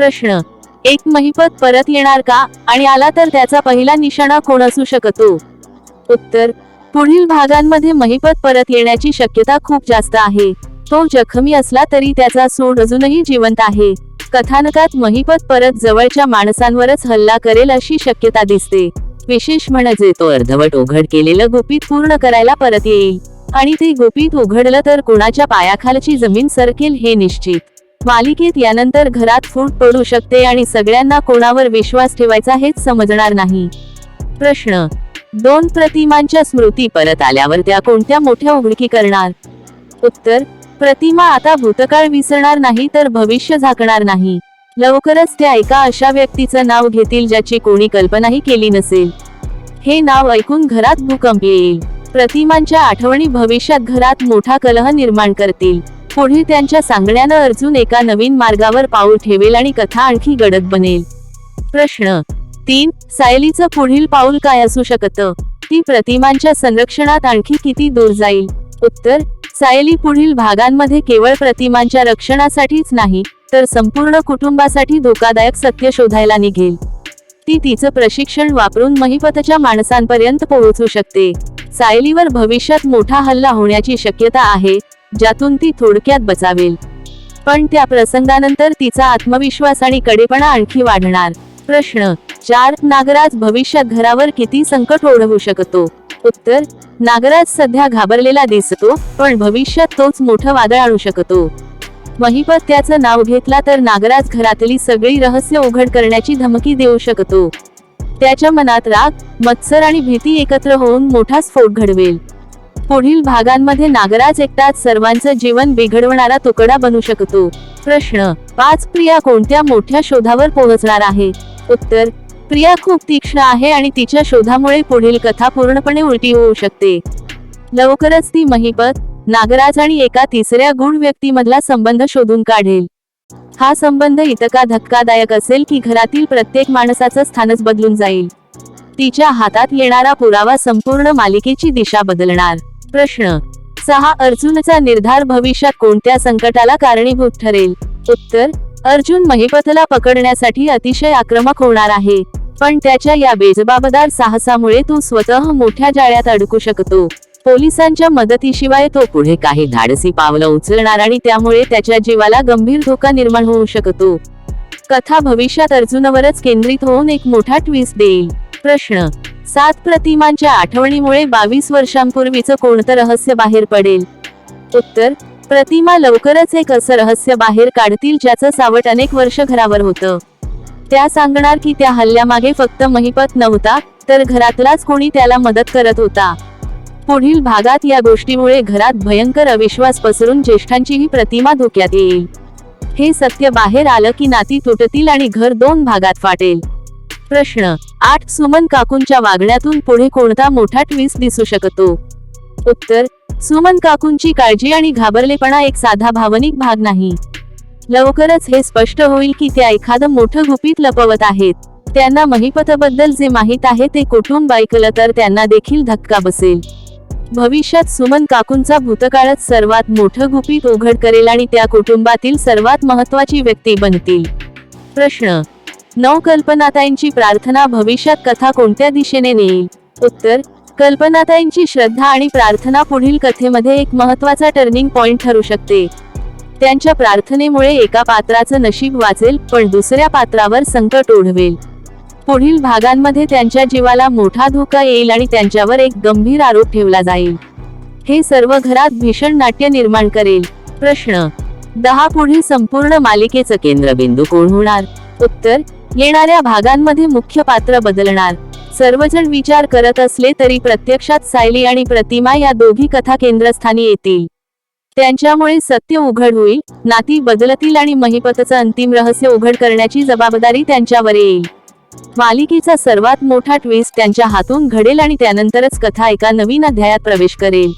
प्रश्न. एक महिपत परत येणार का? आणि आला तर त्याचा पहिला निशाणा कोण असू शकतो? उत्तर पुढील भागांमध्ये महिपत परत येण्याची शक्यता खूप जास्त आहे. तो जखमी असला तरी त्याचा सूड अजूनही जिवंत आहे. कथानकात महिपत परत जवळच्या माणसांवरच हल्ला करेल अशी शक्यता दिसते. विशेष म्हणजे तो अर्धवट उघड केलेलं गुपित पूर्ण करायला परत येईल. आणि ते गुपित उघडलं तर कुणाच्या पायाखालची जमीन सरकेल हे निश्चित. मालिकेत यानंतर घरात फूट पडू शकते आणि सगळ्यांना कोणावर विश्वास ठेवायचा हेच समजणार नाही. प्रश्न. दोन प्रतिमांच्या स्मृती परत आल्यावर त्या कोणत्या मोठ्या उघडकी करणार? उत्तर. प्रतिमा आता भूतकाळ विसरणार नाही तर भविष्य झाकणार नाही. लवकरच त्या एका अशा व्यक्तीचं नाव घेतील ज्याची कोणी कल्पनाही केली नसेल. हे नाव ऐकून घरात भूकंप येईल. प्रतिमांच्या आठवणी भविष्यात घरात मोठा कलह निर्माण करतील. पुढे त्यांच्या सांगण्यानं अर्जुन एका नवीन मार्गावर पाऊल ठेवेल आणि कथा आणखी गडद बनेल. प्रश्न तीन. सायलीचं पुढील पाऊल काय असू शकतं? ती प्रतिमांच्या संरक्षणात आणखी किती दूर जाईल? उत्तर. सायली पुढील भागांमध्ये केवळ प्रतिमांच्या रक्षणासाठीच नाही तर संपूर्ण कुटुंबासाठी धोकादायक सत्य शोधायला निघेल. ती तिचं प्रशिक्षण वापरून महिपतच्या माणसांपर्यंत पोहोचू शकते. सायलीवर भविष्यात मोठा हल्ला होण्याची शक्यता आहे ज्यातून ती थोडक्यात बचावेल. पण त्या प्रसंगानंतर तिचा आत्मविश्वास आणि कडेपणा आणखी वाढणार. प्रश्न चार नागराज भविष्यात घरावर किती संकट ओढवू शकतो? उत्तर नागराज सध्या घाबरलेला दिसतो पण भविष्यात तोच मोठं वादळ आणू शकतो. महिपत त्याचं नाव घेतला तर नागराज घरातली सगळी रहस्य उघड करण्याची धमकी देऊ शकतो. त्याच्या मनात राग मत्सर आणि भीती एकत्र होऊन मोठा स्फोट घडवेल. पुढील भागांमध्ये नागराज एकटाच सर्वांचं जीवन बिघडवणारा तुकडा बनू शकतो. प्रश्न पाच प्रिया कोणत्या मोठ्या शोधावर पोहोचणार आहे? उत्तर प्रिया खूप तीक्ष्ण आहे आणि तिच्या शोधामुळे पुढील कथा पूर्णपणे उलटी होऊ शकते. लवकरच ती महिपत नागराज आणि एका तिसऱ्या गुण व्यक्तीमधला संबंध शोधून काढेल. हा संबंध इतका धक्कादायक असेल की घरातील प्रत्येक माणसाचं स्थानच बदलून जाईल. तिच्या हातात येणारा पुरावा संपूर्ण मालिकेची दिशा बदलणार. प्रश्न. सहा अर्जुनचा निर्धार भविष्यात कोणत्या संकटाला कारणीभूत ठरेल? उत्तर अर्जुन महिपथला पकडण्यासाठी अतिशय आक्रमक होणार आहे पण त्याच्या या बेजबाबदार साहसामुळे तो स्वतः मोठ्या जाळ्यात अडकू शकतो. पोलिसांच्या मदतीशिवाय तो पुढे काही धाडसी पावलं उचलणार आणि त्यामुळे त्याच्या जीवाला गंभीर धोका निर्माण होऊ शकतो. कथा भविष्यात अर्जुनावरच केंद्रित होऊन एक मोठा ट्विस्ट देईल. प्रश्न सात प्रतिमांच्या आठवणीमुळे बावीस वर्षांपूर्वीचं कोणतं रहस्य बाहेर पडेल? उत्तर प्रतिमा लवकरच एक असं रहस्य बाहेर काढतील ज्याचं सावट अनेक वर्ष घरावर होतं. त्या सांगणार की त्या हल्ल्यामागे फक्त महिपत नव्हता तर घरातलाच कोणी त्याला मदत करत होता. पुढील भागात या गोष्टीमुळे घरात भयंकर अविश्वास पसरून ज्येष्ठांचीही प्रतिमा धोक्यात येईल. हे सत्य बाहेर आलं की नाती तुटतील आणि घर दोन भागात फाटेल. प्रश्न. आठ सुमन काकूंच्या वागण्यातून पुढे कोणता मोठा ट्विस्ट दिसू शकतो? उत्तर. सुमन काकूंची काळजी आणि घाबरलेपणा एक साधा भावनिक भाग नाही. लवकरच हे स्पष्ट होईल की त्या एखादं मोठं गुपित लपवत आहेत. त्यांना महिपथबद्दल जे माहीत आहे ते कुटुंब ऐकलं तर त्यांना देखील धक्का बसेल. भविष्यात सुमन काकूंचा भूतकाळच सर्वात मोठं गुपित उघड करेल आणि त्या कुटुंबातील सर्वात महत्वाची व्यक्ती बनतील. प्रश्न. नवकल्पनाताईंची प्रार्थना भविष्यात कथा कोणत्या दिशेने नेईल? उत्तर कल्पनाताईंची श्रद्धा आणि प्रार्थना पुढील कथेमध्ये एक महत्त्वाचा टर्निंग पॉइंट ठरू शकते. त्यांच्या प्रार्थनेमुळे एका पात्राचं नशीब वाचेल पण दुसऱ्या पात्रावर संकट ओढवेल. पुढील भागांमध्ये त्यांच्या जीवाला मोठा धोका येईल आणि त्यांच्यावर एक गंभीर आरोप ठेवला जाईल. हे सर्व घरात भीषण नाट्य निर्माण करेल. प्रश्न दहा पुढील संपूर्ण मालिकेचं केंद्रबिंदू कोण होणार? उत्तर येणाऱ्या भागांमध्ये मुख्य पात्र बदलणार. सर्वजण विचार करत असले तरी प्रत्यक्षात सायली आणि प्रतिमा या दोघी कथा केंद्रस्थानी येतील. त्यांच्यामुळे सत्य उघड होईल नाती बदलतील आणि महिपतचं अंतिम रहस्य उघड करण्याची जबाबदारी त्यांच्यावर येईल. मालिकेचा सर्वात मोठा ट्विस्ट त्यांच्या हातून घडेल आणि त्यानंतरच कथा एका नवीन अध्यायात प्रवेश करेल.